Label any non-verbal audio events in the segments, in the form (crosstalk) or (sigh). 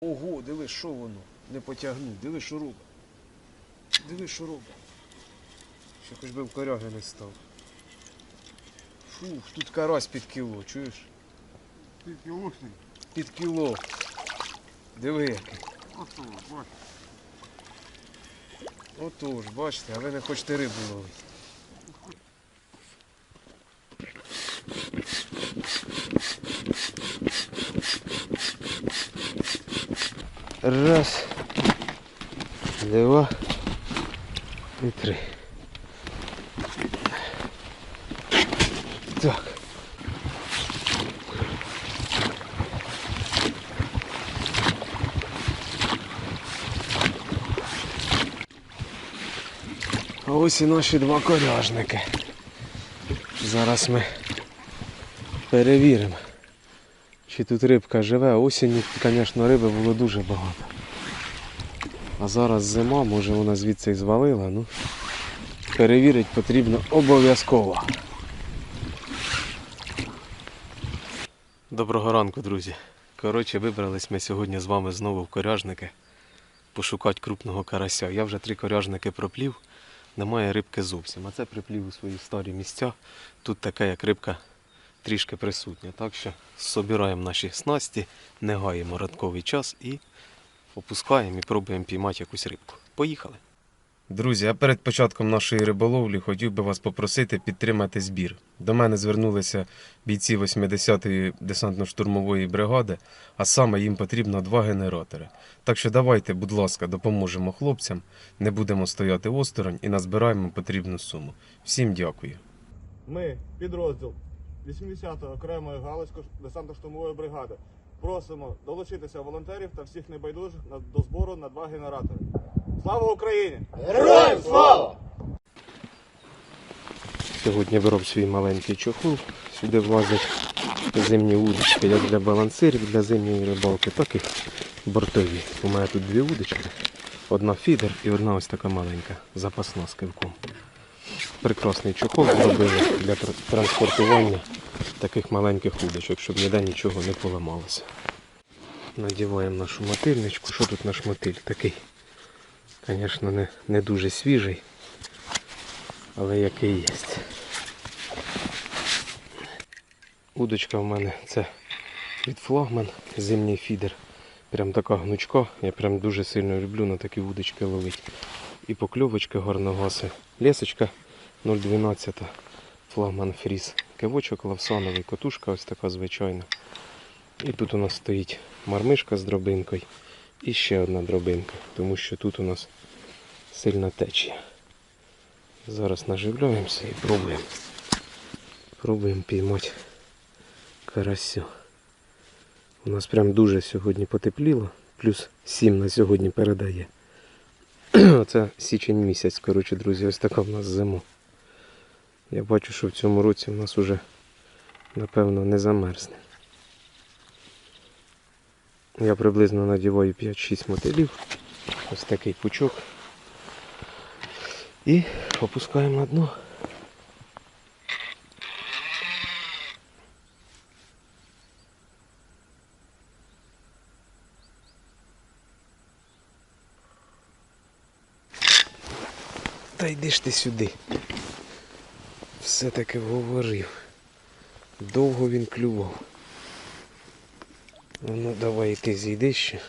Ого, диви, що воно? Не потягнув, диви, що робить. Диви, що робить. Ще хоч би в коряги не став. Фух, тут карась під кіло, чуєш? Тільки усний. Під кіло. Диви який. Ото, бач. Отож, бачите, а ви не хочете рибу ловити. Раз, два і три. Так. А ось і наші два коряжники. Зараз ми перевіримо, чи тут рибка живе. Осінню, звісно, риби було дуже багато. А зараз зима, може вона звідси і звалила, ну перевірити потрібно обов'язково. Доброго ранку, друзі. Коротше, вибрались ми сьогодні з вами знову в коряжники пошукати крупного карася. Я вже три коряжники проплів, немає рибки зовсім. А це приплів у свої старі місця. Тут така як рибка трішки присутня. Так що собираємо наші снасті, не гаємо радковий час і опускаємо і пробуємо піймати якусь рибку. Поїхали! Друзі, а перед початком нашої риболовлі хотів би вас попросити підтримати збір. До мене звернулися бійці 80-ї десантно-штурмової бригади, а саме їм потрібно два генератори. Так що давайте, будь ласка, допоможемо хлопцям, не будемо стояти осторонь і назбираємо потрібну суму. Всім дякую. Ми, підрозділ 80-ї окремої Галицької десантно-штурмової бригади, просимо долучитися волонтерів та всіх небайдужих до збору на два генератори. Слава Україні! Героям слава! Сьогодні вироб свій маленький чохол. Сюди влазять зимні удочки, як для балансирів, для зимньої рибалки, так і бортові. У мене тут дві удочки. Одна фідер і одна ось така маленька, запасна з кивком. Прекрасний чохол зробили для транспортування таких маленьких удочок, щоб ніде нічого не поламалося. Надіваємо нашу мотильничку. Що тут наш мотиль? Такий, звісно, не, не дуже свіжий, але який є. Удочка в мене це від флагман, зимній фідер. Прям така гнучка. Я прям дуже сильно люблю на такі удочки ловити. І покльовочки гарногаси. Лесочка 0,12 флагман фріз. Кивочок лавсановий, котушка ось така звичайна. І тут у нас стоїть мармишка з дробинкою. І ще одна дробинка, тому що тут у нас сильна течія. Зараз наживляємося і пробуємо. Пробуємо піймати карасю. У нас прям дуже сьогодні потепліло. Плюс 7 на сьогодні передає. (clears throat) Це січень місяць, коротше, друзі, ось така в нас зима. Я бачу, що в цьому році в нас уже, напевно, не замерзне. Я приблизно надіваю 5-6 мотилів. Ось такий пучок. І опускаємо на дно. Та йди ж ти сюди. Все-таки вговорив. Довго він клював. Ну давай ти зійди ще.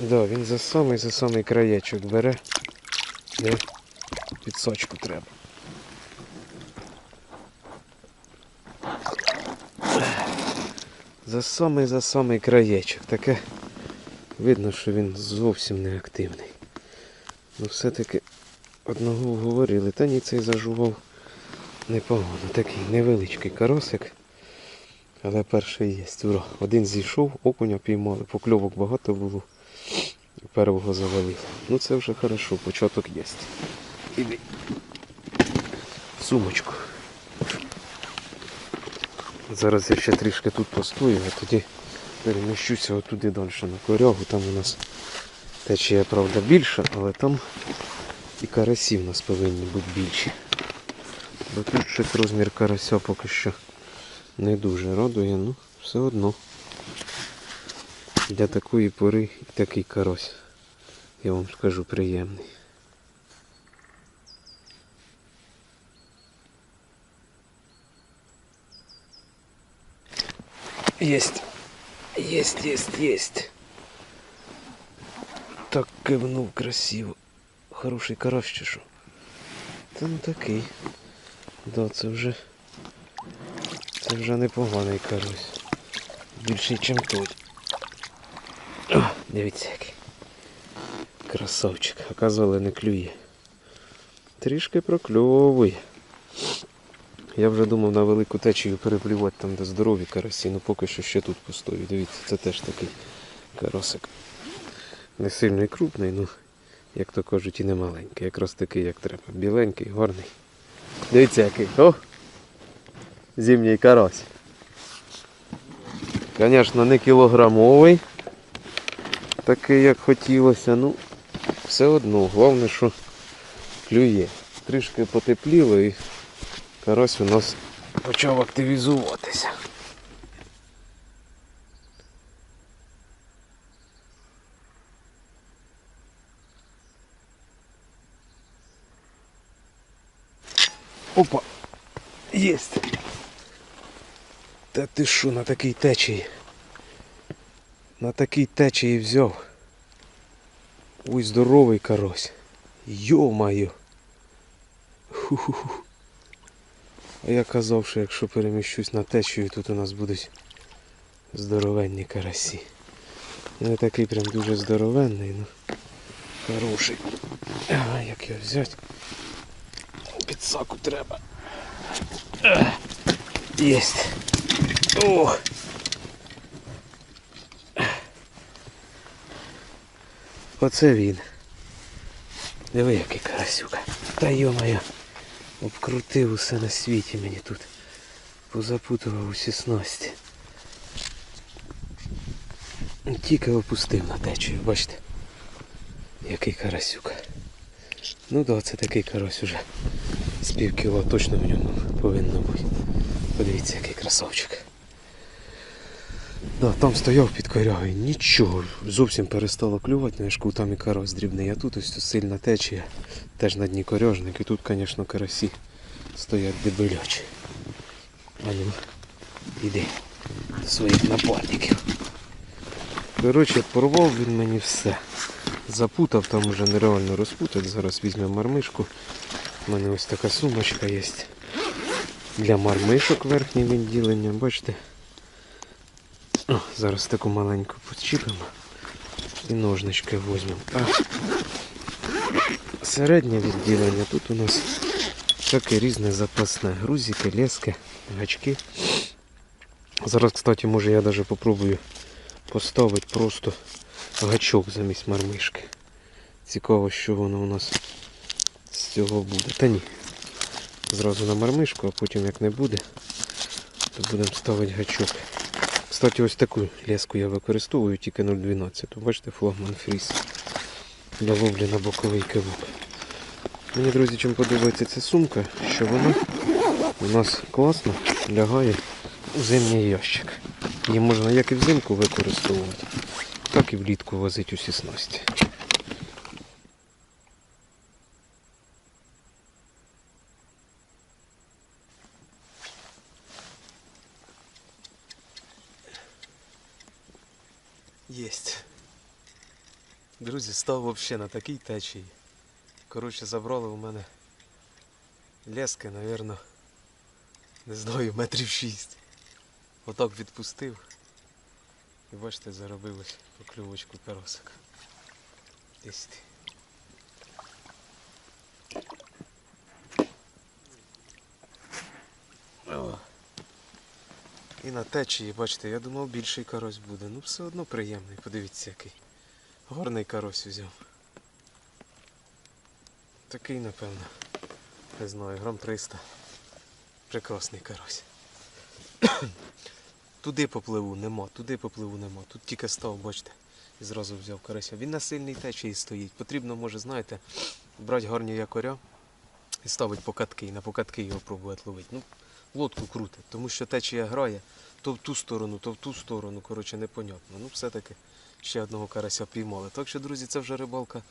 Да, він за самий за самий краєчок бере. Де підсочку треба. За самий за самий краєчок. Таке видно, що він зовсім не активний. Ну все-таки одного вговорили. Та ні, цей зажував непогано. Такий невеличкий каросик. Але перший є. Ура. Один зійшов, окуня піймали, покльовок багато було. І Первого завалив. Ну це вже хорошо, початок є. Іди. Сумочку. Зараз я ще трішки тут постою, а тоді переміщуся отуди далі на корягу. Там у нас течія, правда, більша, але там і карасі в нас повинні бути більші. Бо тут щось розмір карася поки що не дуже радує, ну все одно. Для такої пори і такий карось. Я вам скажу приємний. Есть. Есть, есть, есть. Так кивнув красиво. Хороший карась чи? Та ну такий. Да, це вже. Це вже непоганий карась. Більший, ніж той. О, дивіться який. Красавчик. Оказували не клює. Трішки прокльовує. Я вже думав на велику течію переплювати там, де здорові карасі, ну поки що ще тут постою. Дивіться, це теж такий карасик. Не сильно і крупний, ну, як то кажуть, і не маленький. Якраз такий, як треба. Біленький, гарний. Дивіться який. О! Зимній карась. Звісно, не кілограмовий. Такий, як хотілося, ну, все одно, головне, що клює. Трішки потепліло і карась у нас почав активізуватися. Опа! Єсть! Та ти що на такій течії? На такій течії взяв. Ой, здоровий карась. Йо-моє. А я казав, що якщо переміщусь на течію, тут у нас будуть здоровенні карасі. Не такий прям дуже здоровенний, ну хороший. А, як його взяти? Підсаку треба. Єсть. Ох. Оце він. Диви, який карасюка. Та йо-моє. Обкрутив усе на світі мені тут. Позапутував усі снасті. Тільки опустив на течію, бачите. Який карасюк. Ну да, це такий карась уже. З пів кіло точно в ньому повинно бути. Подивіться, який красавчик. Да, там стояв під корягою, нічого, зовсім перестало клювати, я ж там і карась дрібний, а тут ось сильна течія, теж на дні коряжник, і тут, звісно, карасі стоять дебелячі. А ну, іди до своїх напарників. Коротше, порвав він мені все. Запутав, там уже нереально розпутати. Зараз візьмемо мармишку. У мене ось така сумочка є. Для мармишок верхнє відділення, бачите? О, зараз таку маленьку підчіпимо і ножнички візьмемо. А середнє відділення тут у нас таке різне запасне. Грузики, лески, гачки. Зараз, кстати, може я навіть попробую поставити просто гачок замість мармишки. Цікаво, що воно у нас з цього буде. Та ні. Зразу на мармишку, а потім як не буде, то будемо ставити гачок. Кстати, ось таку леску я використовую, тільки 0,12. Бачите, флагман фріз. Для ловлі на боковий кивок. Мені, друзі, чим подобається ця сумка, що вона у нас класно лягає у зимній ящик. Її можна як і взимку використовувати, так і влітку возити усі снасті. Єсть. Друзі, став взагалі на такій течії. Коротше, забрали у мене лески, мабуть, не знаю, метрів шість. Отак відпустив. І бачите, заробилось поклювочку коросок. Десь ти. О. І на течії, бачите, я думав більший карась буде. Ну все одно приємний, подивіться який. Горний карась взяв. Такий, напевно. Не знаю, грам 300. Прекрасний карась. (coughs) туди попливу нема, туди попливу нема. Тут тільки став, бачите, і зразу взяв карася. Він на сильній течії стоїть. Потрібно, може, знаєте, брати гарні якоря і ставити покатки, і на покатки його пробувати ловити. Ну, лодку крутить, тому що течія грає то в ту сторону, то в ту сторону. Коротше, непонятно. Ну, все-таки ще одного карася піймали. Так що, друзі, це вже рибалка,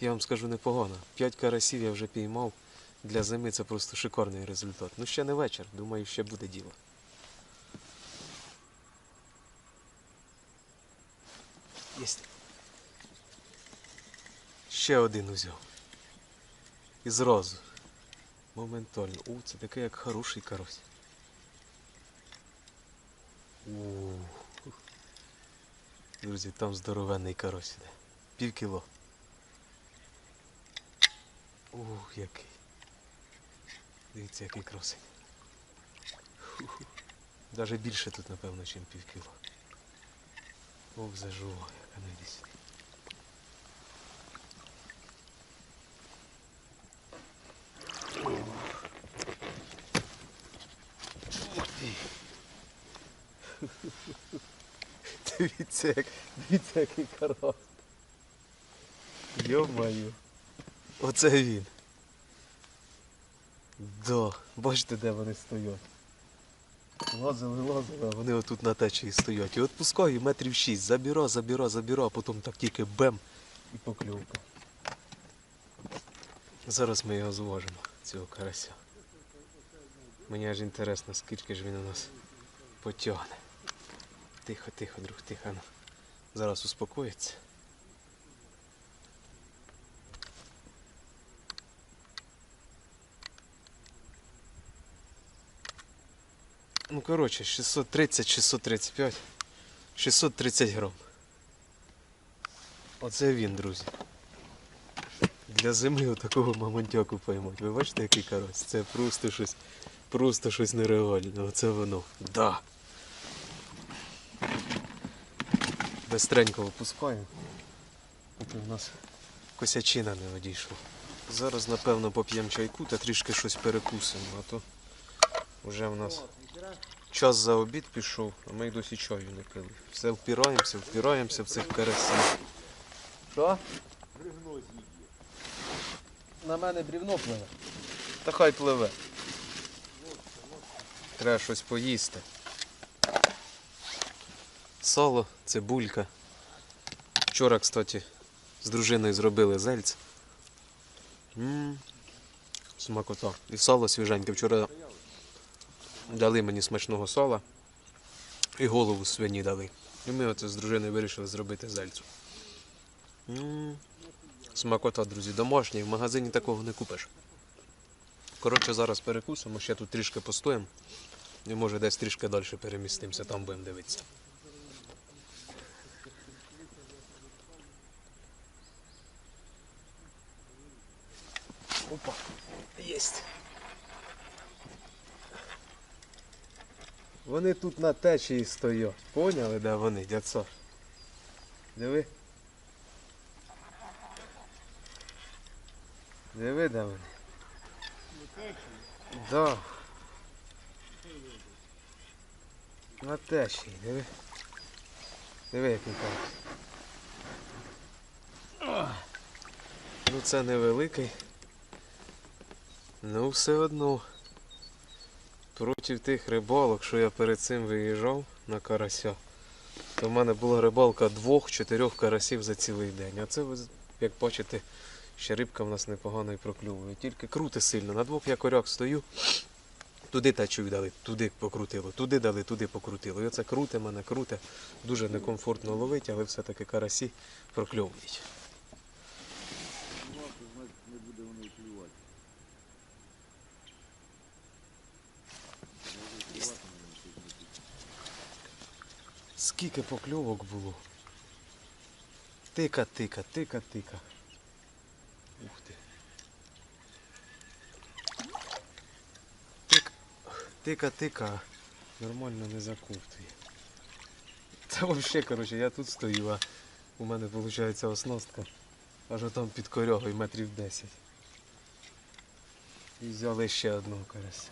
я вам скажу, непогана. П'ять карасів я вже піймав. Для зими це просто шикарний результат. Ну, ще не вечір, думаю, ще буде діло. Єсть. Ще один узяв. І зразу. Моментально. О, це такий як хороший карось. У. Друзі, там здоровенний карось іде. Пів кіло. Ух, який. Дивіться, який красень. Даже більше тут, напевно, ніж пів кіло. Ох, зажува, яка не десь. Дивіться, як, дивіться, який карась. Йо-моє. Оце він. Да, бачите, де вони стоять. Лазили, лазили, а вони отут на течії стоять. І от пускаю метрів шість. Забіра, забіра, забіра, а потім так тільки бем і покльовка. Зараз ми його зважимо, цього карася. Мені аж інтересно, скільки ж він у нас потягне. Тихо, тихо, друг, тихо. ну. Зараз успокоїться. Ну, коротше, 630, 635, 630 грам. Оце він, друзі. Для зими отакого мамонтяку поймать. Ви бачите, який карась? Це просто щось, просто щось нереальне. Оце воно. Да. Бестренько випускаємо. Поки в нас косячина не одійшла. Зараз, напевно, поп'ємо чайку та трішки щось перекусимо, а то вже в нас час за обід пішов, а ми й досі чаю не пили. Все впираємося, впираємося в цих карасів. Що? На мене брівно пливе. Та хай пливе. Треба щось поїсти. Сало, цибулька. Вчора, кстати, з дружиною зробили зельць. М, Смакота. І сало свіженьке. Вчора дали мені смачного сала і голову свині дали. І ми оце з дружиною вирішили зробити зельцю. Смакота, друзі, домашній, в магазині такого не купиш. Коротше, зараз перекусимо, ще тут трішки постоїмо. І може десь трішки далі перемістимося, там будемо дивитися. Опа, єсть. Вони тут на течії стоять. Поняли, де вони, дядьцо? Диви. Диви, де вони. Да. На течії, диви. Диви, який карась. Ну це невеликий. Ну все одно. Проти тих рибалок, що я перед цим виїжджав на карася, то в мене була рибалка двох-чотирьох карасів за цілий день. А це, як бачите, ще рибка в нас непогано і проклювує. Тільки крути сильно. На двох якорях стою, туди течію дали, туди покрутило, туди дали, туди покрутило. І оце круте мене, круте. Дуже некомфортно ловить, але все-таки карасі прокльовують. не буде воно клювати. Скільки покльовок було. Тика, тика, тика, тика. Ух ти. Тик, тика, тика. Нормально не заковтує. Та взагалі, коротше, я тут стою, а у мене виходить оснастка. Аж там під корягою метрів 10. І взяли ще одного карася.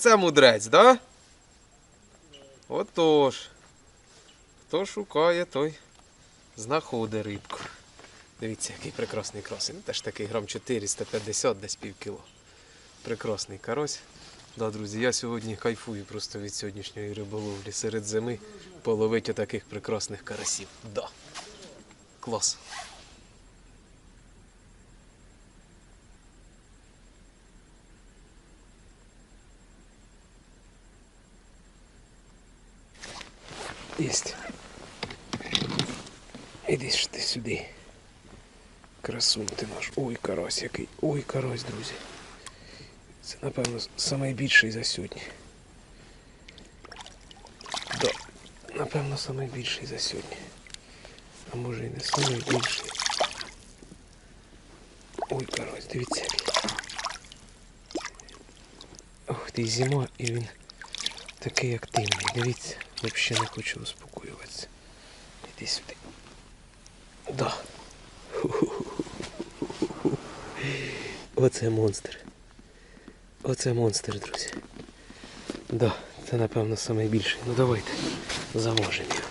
Оце мудрець, да? Отож. Хто шукає, той знаходить рибку. Дивіться, який прекрасний красень. Ну, теж такий грам 450, десь пів кіло. Прекрасний карось. Да, друзі, я сьогодні кайфую просто від сьогоднішньої риболовлі серед зими половить отаких прекрасних карасів. Да. Клас. Єсть. Іди ж ти сюди. Красунь ти наш. Ой, карась який. Ой, карась, друзі. Це, напевно, найбільший за сьогодні. Да. Напевно, найбільший за сьогодні. А може і не найбільший. Ой, карась, дивіться. який. Ох ти, зима, і він такий активний. Дивіться, Взагалі не хочу успокоюватися. Іди сюди. Да. Оце монстр. Оце монстр, друзі. Да, це напевно найбільший. Ну давайте заможемо його.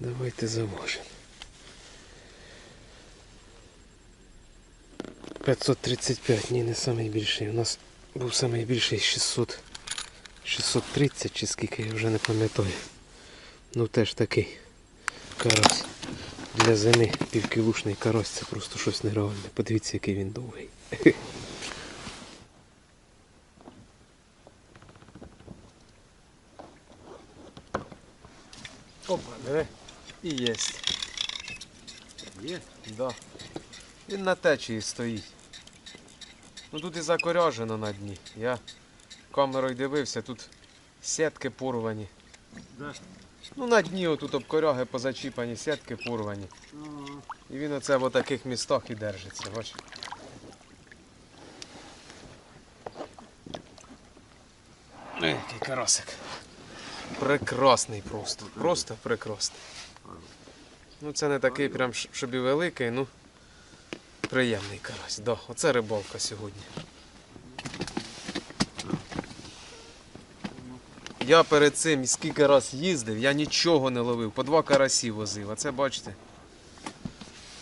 Давайте заможемо. 535, ні, не найбільший. У нас був найбільший 600. 630 чи скільки, я вже не пам'ятаю. Ну теж такий карась. Для зими півкілушний карась це просто щось нереальне. Подивіться, який він довгий. (laughs) Опа, диви. І єсть. Є? Да. Він на течії стоїть. Ну тут і закоряжено на дні. Я камерою дивився, тут сітки порвані. Ну на дні отут обкоряги позачіпані, сітки порвані. І він оце в таких містах і держиться, бач. Ой, який карасик. Прекрасний просто. Просто прекрасний. Ну це не такий прям, щоб і великий, ну приємний карась. Да, оце рибалка сьогодні. Я перед цим скільки раз їздив, я нічого не ловив, по два карасі возив. А це бачите.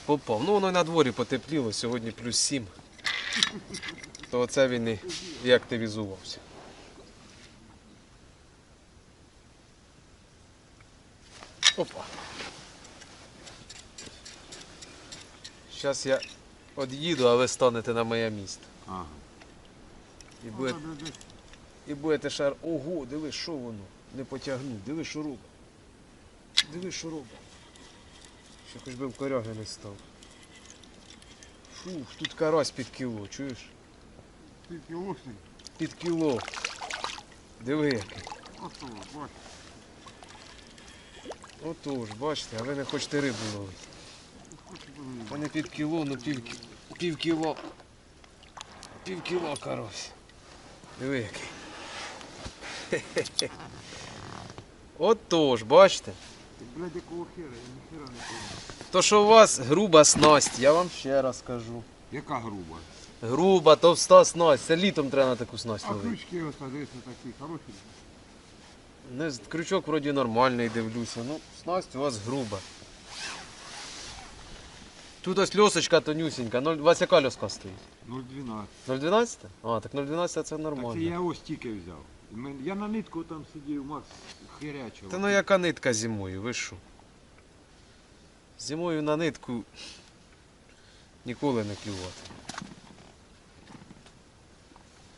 Попав. Ну воно й на дворі потепліло, сьогодні плюс 7. То оце він і, і активізувався. Опа. Зараз я од'їду, а ви станете на моє місце. Ага. І, буде, і будете шар. Ого, диви, що воно? Не потягнув. Диви, що робить. Диви, що робить. Ще хоч би в коряги не став. Фух, тут карась під кіло, чуєш? Ти кілошний? Під кіло. Диви який. Ото, бач. Отож, бачите, а ви не хочете рибу ловити. Вони під кіло, ну пів, пів кіло. Пів кіло карась. Диви який. Хе-хе-хе. Отож, бачите. Ти, блядь, якого хера, я ніхера (laughs) не пам'ятаю. То що у вас груба снасть, я вам ще раз кажу. Яка груба? Груба, товста снасть. Це літом треба на таку снасть А ловити. крючки ось дивися такі хороші. Не, з- крючок вроді нормальний, дивлюся. Ну, снасть у вас груба. Тут ось льосочка тонюсенька. 0, у вас яка льоска стоїть? 0,12. 0,12? А, так 0,12 це Так це нормально. я ось тільки взяв. Мен- Я на нитку там сидів, Макс херячив. Та ну яка нитка зимою, ви що? Зимою на нитку ніколи не клювати.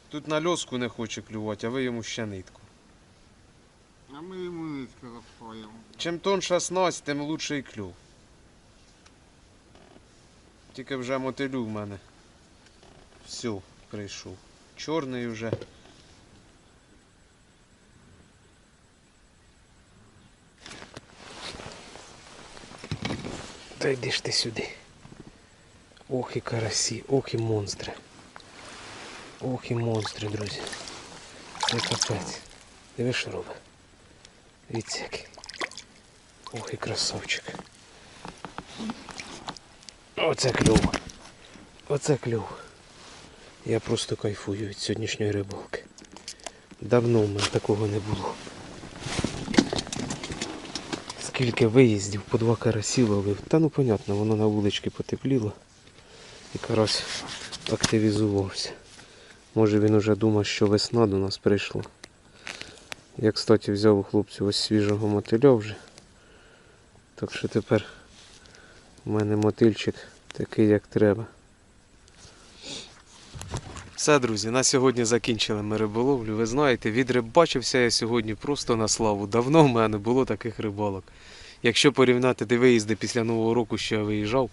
Тут на льоску не хоче клювати, а ви йому ще нитку. А ми йому нитку розпаємо. Чим тонша снасть, тим лучший клюв. Тільки вже мотилю в мене. Все, прийшов. Чорний вже. Та йди ж ти сюди. Ох і карасі, ох і монстри. Ох і монстри, друзі. Це капець. Диви, що робить. Дивіться. Ох і красавчик. Оце клюв. Оце клюв. Я просто кайфую від сьогоднішньої рибалки. Давно в мене такого не було. Скільки виїздів, по два карасі ловив. Та ну понятно, воно на вулички потепліло. І карась активізувався. Може він уже думав, що весна до нас прийшла. Я, кстати, взяв у хлопців ось свіжого мотиля вже. Так що тепер у мене мотильчик такий, як треба. Все, друзі, на сьогодні закінчили ми риболовлю. Ви знаєте, відрибачився я сьогодні просто на славу. Давно в мене було таких рибалок. Якщо порівняти де виїзди після Нового року, що я виїжджав,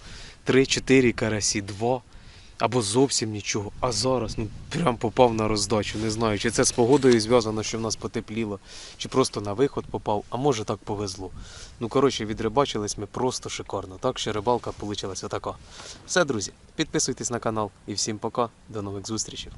3-4 карасі, 2 або зовсім нічого. А зараз ну прям попав на роздачу. Не знаю, чи це з погодою зв'язано, що в нас потепліло, чи просто на виход попав, а може так повезло. Ну коротше, відрибачились ми просто шикарно. Так що рибалка вийшла така. Все, друзі, підписуйтесь на канал і всім пока. До нових зустрічей.